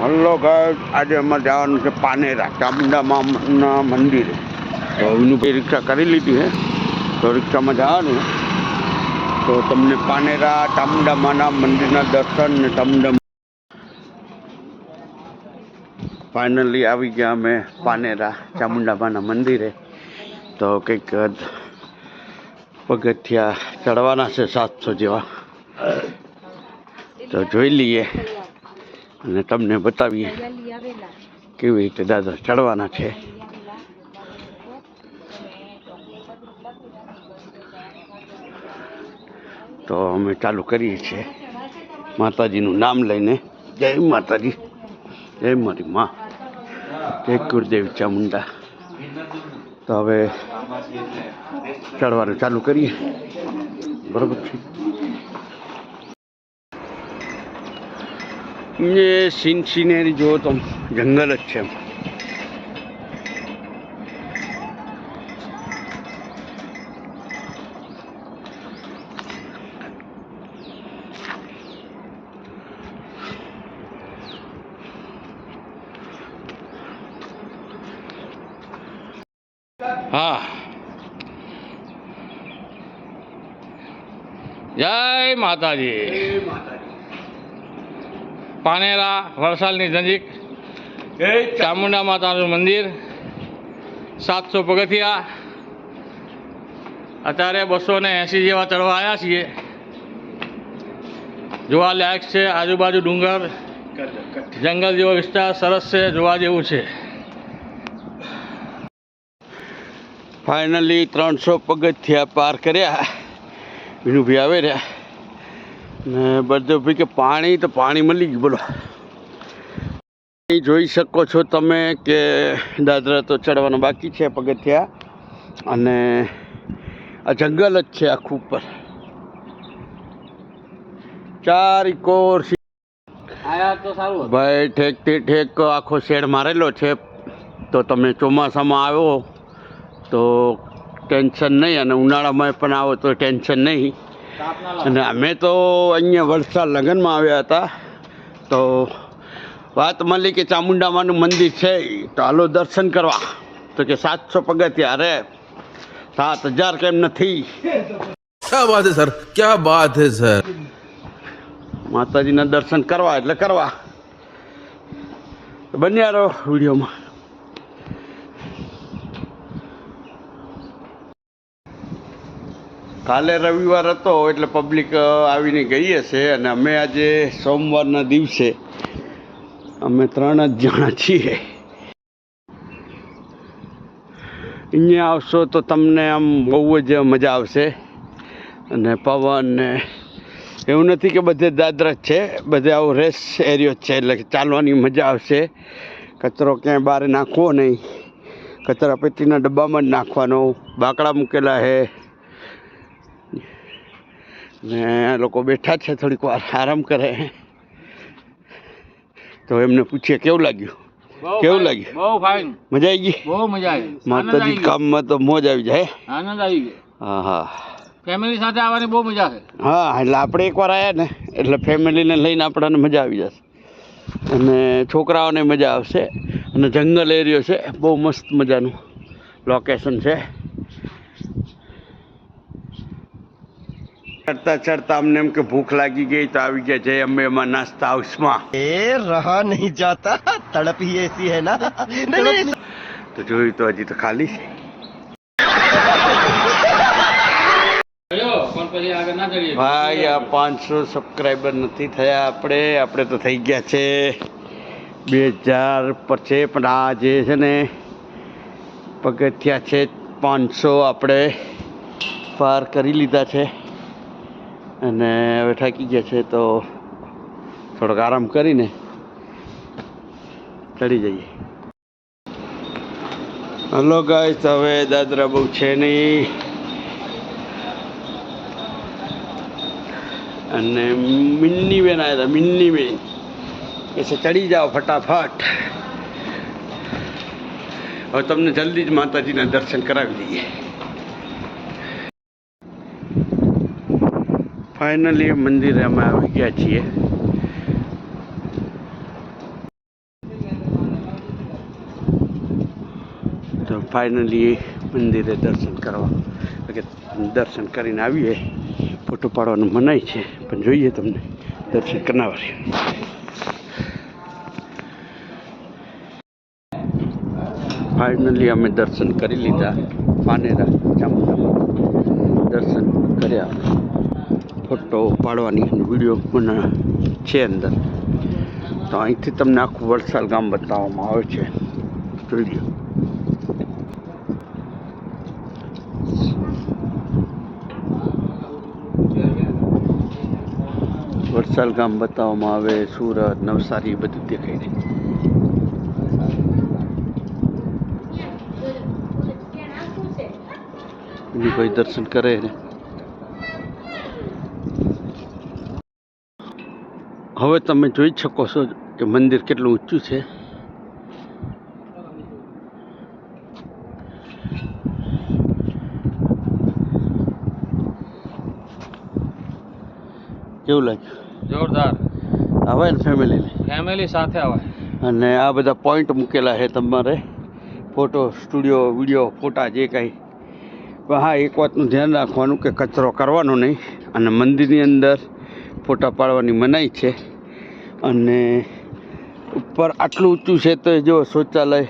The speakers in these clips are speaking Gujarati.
હલો આજે અમારે જવાનું છે પાનેરા ચામુંડા માના મંદિરે. તો બે રિક્ષા કરી લીધી હે. તો રિક્ષામાં જવાનું તો તમને પાનેરા ચામુંડામાના મંદિરના દર્શન ને ચામુંડા ફાઇનલી આવી ગયા અમે પાનેરા ચામુંડામાના મંદિરે. તો કંઈક પગથિયા ચડવાના છે સાતસો જેવા. તો જોઈ લઈએ. અને તમને બતાવીએ કેવી રીતે દાદા ચડવાના છે. તો અમે ચાલુ કરીએ છીએ. માતાજીનું નામ લઈને. જય માતાજી. જય મારી મા. જય ગુરુદેવ ચામુંડા તો હવે ચડવાનું ચાલુ કરીએ. બરોબર છે. એ સીન સિનેરી જુઓ તો જંગલ જ છે હા જય માતાજી પાનેરા વરસાદની નજીક ચામુંડા માતાનું મંદિર સાતસો પગથિયા. અત્યારે બસો ને એંસી જેવા ચડવા આવ્યા છીએ. જોવા લાયક છે આજુબાજુ ડુંગર જંગલ જેવો વિસ્તાર સરસ છે જોવા જેવું છે. ફાઇનલી ત્રણસો પગથિયા પાર કર્યા. વિનુભાઈ આવે રહ્યા. ને બધું ભાઈ કે પાણી તો પાણી મળી ગયું બોલો. જોઈ શકો છો તમે કે દાદરા તો ચડવાના બાકી છે પગથિયા. અને આ જંગલ જ છે આખું ઉપર. ચાર કોર આયા તો સારું ભાઈ ઠેક આખો શેડ મારેલો છે. તો તમે ચોમાસામાં આવો તો ટેન્શન નહીં. અને ઉનાળામાં પણ આવો તો ટેન્શન નહીં. અને અમે તો અહીંયા વડસા લગ્નમાં આવ્યા હતા. તો વાત મળી કે ચામુંડામાનું મંદિર છે તો હાલો દર્શન કરવા. તો કે સાતસો પગથિયા અરે સાત હજાર કેમ નથી. ક્યાં વાત સર? ક્યાં વાત હે સર? માતાજીના દર્શન કરવા એટલે કરવા. બન્યા રહો વિડીયોમાં. કાલે રવિવાર હતો એટલે પબ્લિક આવીને ગઈ હશે અને અમે આજે સોમવારના દિવસે અમે ત્રણ જ જણા છીએ. અહીંયા આવશો તો તમને આમ બહુ જ મજા આવશે. અને પવન ને એવું નથી કે બધે દાદરા જ છે, બધે આવો રેસ એરિયો જ છે એટલે ચાલવાની મજા આવશે. કચરો ક્યાંય બહાર નાખવો નહીં. કચરા પેટીના ડબ્બામાં જ નાખવાનો. બાકડા મૂકેલા છે ને આ લોકો બેઠા છે થોડીક વાર આરામ કરે. તો એમને પૂછીએ કેવું લાગ્યું? કેવું લાગ્યું? બહુ ફાઇન મજા આવી ગઈ? બહુ મજા આવી. માતાજી કામમાં તો મોજ આવી જાય આનંદ આવી ગયો. હા હા. ફેમિલી સાથે આવવાની બહુ મજા છે. હા એટલે આપણે એકવાર આવ્યા ને એટલે ફેમિલીને લઈને આપણને મજા આવી જશે. અને છોકરાઓને મજા આવશે. અને જંગલ એરિયો છે બહુ મસ્ત મજાનું. લોકેશન છે. ચડતા ચડતા અમને એમ કે ભૂખ લાગી ગઈ તો આવી ગયા જય અમે એમાં નાસ્તા હાઉસમાં. એ રહા નહીં જાતા. તડપી એસી હે ના. તો જોયું તો હજી તો ખાલી છે. ભાઈ આ પાંચસો સબસ્ક્રાઈબર નથી થયા આપણે. આપણે તો થઈ ગયા છે. બે હજાર પર છે પણ આ જે છે ને પગથિયા છે પાંચસો આપણે પાર કરી લીધા છે. અને હવે થાકી ગયા છે તો થોડોક આરામ કરીને ચડી જઈએ. હલો ગાઈસ હવે દાદરા બહુ છે નહીં. અને મિન્ની બેન આવ્યા હતા મિન્ની બેન. કે છે, ચડી જાઓ ફટાફટ. હવે તમને જલ્દી જ માતાજીના દર્શન કરાવી દઈએ. ફાઇનલી મંદિરે અમે આવી ગયા છીએ. તો ફાઇનલી મંદિરે દર્શન કરવા. દર્શન કરીને આવીએ. ફોટો પાડવાનું મનાય છે, પણ જોઈએ તમને. દર્શન કરનાર ફાઇનલી અમે દર્શન કરી લીધા. પાનેરા ચામુંડા દર્શન કર્યા. ફોટો પાડવાની વીડિયો પણ છે અંદર. તો અહીંથી તમને આખું વલસાડ ગામ બતાવવામાં આવે છે. જોઈ લો વલસાડ ગામ બતાવવામાં આવે, સુરત, નવસારી બધું દેખાય છે. ભાઈ દર્શન કરે ને? હવે તમે જોઈ શકો છો કે મંદિર કેટલું ઊંચું છે. કેવું લાગ્યું? જોરદાર. આવે ને ફેમિલીને ફેમિલી સાથે આવે અને આ બધા પોઈન્ટ મૂકેલા છે તમારે. ફોટો સ્ટુડિયો વીડિયો ફોટા જે કાંઈ. પણ હા એક વાતનું ધ્યાન રાખવાનું કે કચરો કરવાનો નહીં. અને મંદિરની અંદર ફોટા પાડવાની મનાઈ છે. અને ઉપર આટલું ઊંચું છે તો જો શૌચાલય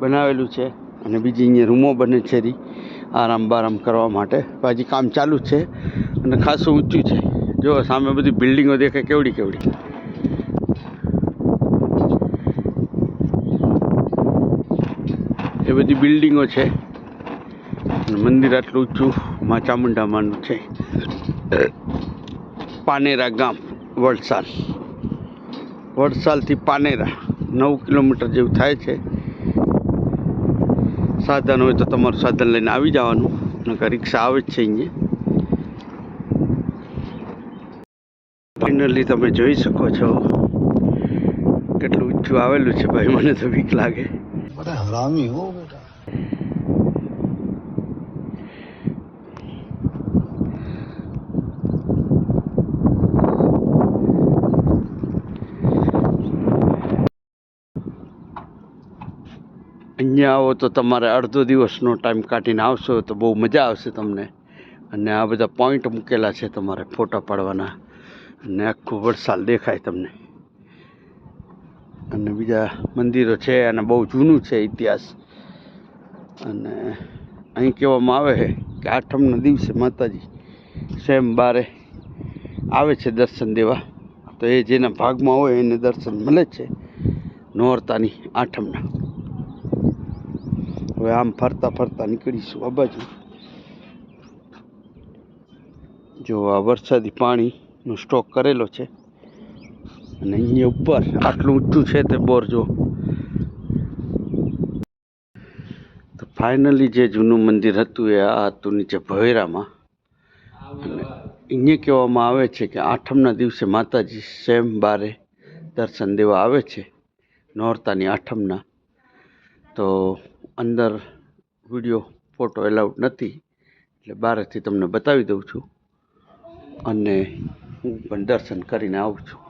બનાવેલું છે. અને બીજી અહીંયા રૂમો બને છે રી આરામ બારામ કરવા માટે. પાછી કામ ચાલુ જ છે અને ખાસું ઊંચું છે. જો સામે બધી બિલ્ડિંગો દેખાય કેવડી કેવડી. એ બધી બિલ્ડિંગો છે. મંદિર આટલું ઊંચું મા ચામુંડામાનું છે. પાનેરા ગામ. વડસાલ. વડસાલથી પાનેરા, નવ કિલોમીટર જેવું થાય છે. સાધન હોય તો તમારું સાધન લઈને આવી જવાનું, નકર રિક્ષા આવે જ છે અહીંયા. ફાઇનલી તમે જોઈ શકો છો કેટલું ઊંચું આવેલું છે ભાઈ, મને તો વીક લાગે. હરામી હો બેટા. અહીંયા આવો તો તમારે અડધો દિવસનો ટાઈમ કાઢીને આવશો તો બહુ મજા આવશે તમને. અને આ બધા પોઈન્ટ મૂકેલા છે તમારે ફોટા પાડવાના. અને આખું વરસાદ દેખાય તમને. અને બીજા મંદિરો છે અને બહુ જૂનું છે ઇતિહાસ. અને અહીં કહેવામાં આવે છે કે આઠમના દિવસે માતાજી સ્વયં બારે આવે છે દર્શન દેવા. તો એ જેના ભાગમાં હોય એને દર્શન મળે છે નોરતાની આઠમના. હવે આમ ફરતા ફરતા નીકળીશું આ બાજુ. જો આ વરસાદી પાણીનો સ્ટોક કરેલો છે. અને અહીંયા ઉપર આટલું ઊંચું છે તે બોર જો. તો ફાઇનલી જે જૂનું મંદિર હતું એ આ હતું નીચે ભવેરામાં. અને અહીંયા કહેવામાં આવે છે કે આઠમના દિવસે માતાજી સેમ બારે દર્શન દેવા આવે છે. નોરતાની આઠમના. તો અંદર વીડિયો, ફોટો એલાઉડ નથી, એટલે બહારથી તમને બતાવી દઉં છું અને હું પણ દર્શન કરીને આવું છું.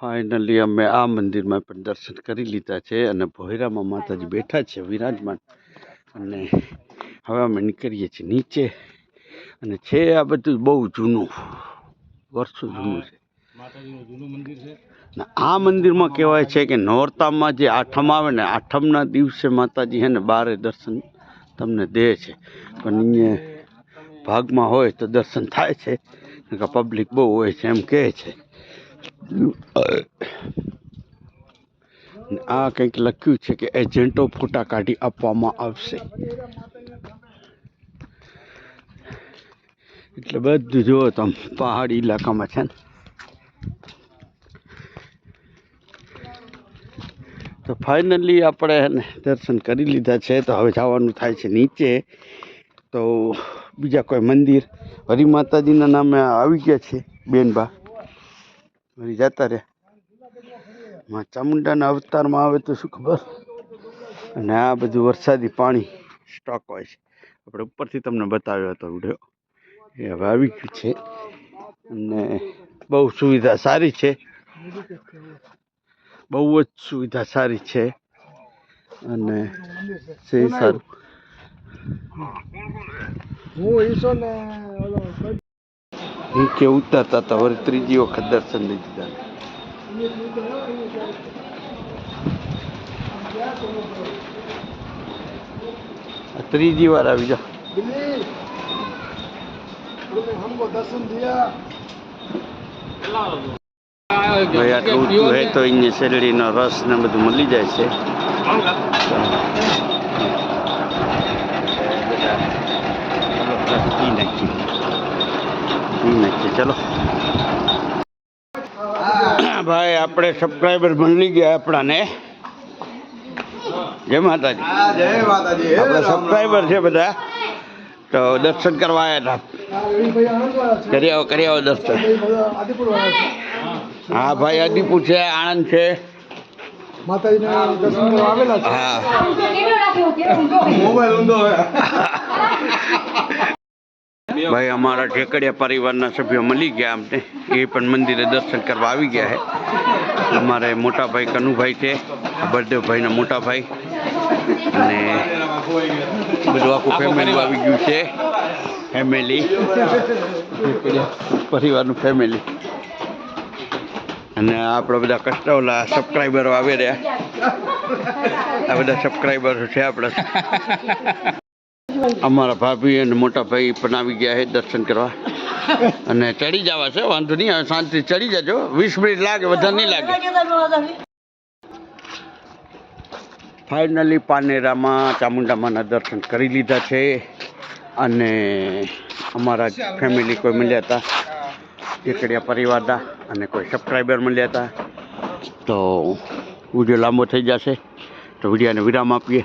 ફાઇનલી અમે આ મંદિરમાં પણ દર્શન કરી લીધા છે અને ભોયરામાં માતાજી બેઠા છે વિરાજમાન. અને હવે અમે નીકળીએ છીએ નીચે. અને છે આ બધું બહુ જૂનું, વર્ષો જૂનું છે. માતાજીનું જૂનું મંદિર છે. આ મંદિરમાં કહેવાય છે કે નોરતામાં જે આઠમ આવે ને આઠમના દિવસે માતાજી છે ને બારે દર્શન તમને દે છે. પણ અહીંયા ભાગમાં હોય તો દર્શન થાય છે. કે પબ્લિક બહુ હોય છે એમ કહે છે. આ કંઈક લખ્યું છે કે એજન્ટો ફોટા કાઢી આપવામાં આવશે. એટલે બધું જુઓ તમે પહાડી ઇલાકામાં છે ને. તો ફાઇનલી આપણે દર્શન કરી લીધા છે. તો હવે જવાનું થાય છે નીચે. તો બીજા કોઈ મંદિર. હરિ માતાજીના નામે આવી ગયા છે બેનબા. હરી જતા રહ્યા માં ચામુંડાના અવતારમાં આવે તો શું ખબર? અને આ બધું વરસાદી પાણી સ્ટોક હોય છે. આપણે ઉપરથી તમને બતાવ્યો હતો વીડિયો એ હવે આવી ગયું છે. અને બહુ સુવિધા સારી છે. બહુ જ સુવિધા સારી છે અને છે સારું નીચે ઉતરતા હતા વળી ત્રીજી વખત દર્શન લઈ દીધા ત્રીજી વાર આવી જા ભાઈ આટલું ઊંચું હોય તો એની શેરડીનો રસ ને બધું મળી જાય છે. પી ચલો ભાઈ આપણે સબસ્ક્રાઈબર મળી ગયા આપણાને. જય માતાજી. જય માતાજી. આપણે સબસ્ક્રાઈબર છે બધા. તો દર્શન કરવા આવ્યા હતા. કરી આવો કરી આવો દર્શન. હા ભાઈ અદીપુર છે આણંદ છે. ભાઈ અમારા ઠેકડિયા પરિવારના સભ્યો મળી ગયા અમને. એ પણ મંદિરે દર્શન કરવા આવી ગયા છે. અમારે મોટા ભાઈ કનુભાઈ છે બળદેવભાઈના મોટા ભાઈ અને બધું આખું ફેમિલી આવી ગયું છે. ફેમિલી પરિવારનું ફેમિલી અને આપણા બધા કસ્ટમર સબસ્ક્રાઈબરો આવી રહ્યા. આ બધા સબસ્ક્રાઈબરો છે આપણા. અમારા ભાભી અને મોટા ભાઈ પણ આવી ગયા છે દર્શન કરવા. અને ચડી જવા છે, વાંધો નહીં, હવે શાંતિ ચડી જજો. વીસ મિનિટ લાગે, વધારે નહીં લાગે. ફાઇનલી પાનેરામાં ચામુંડામાના દર્શન કરી લીધા છે. અને અમારા ફેમિલી કોઈ મળ્યા હતા. ટેકડિયા પરિવારના અને કોઈ સબસ્ક્રાઈબર મળ્યા હતા તો વીડિયો લાંબો થઈ જશે. તો વિડીયાને વિરામ આપીએ.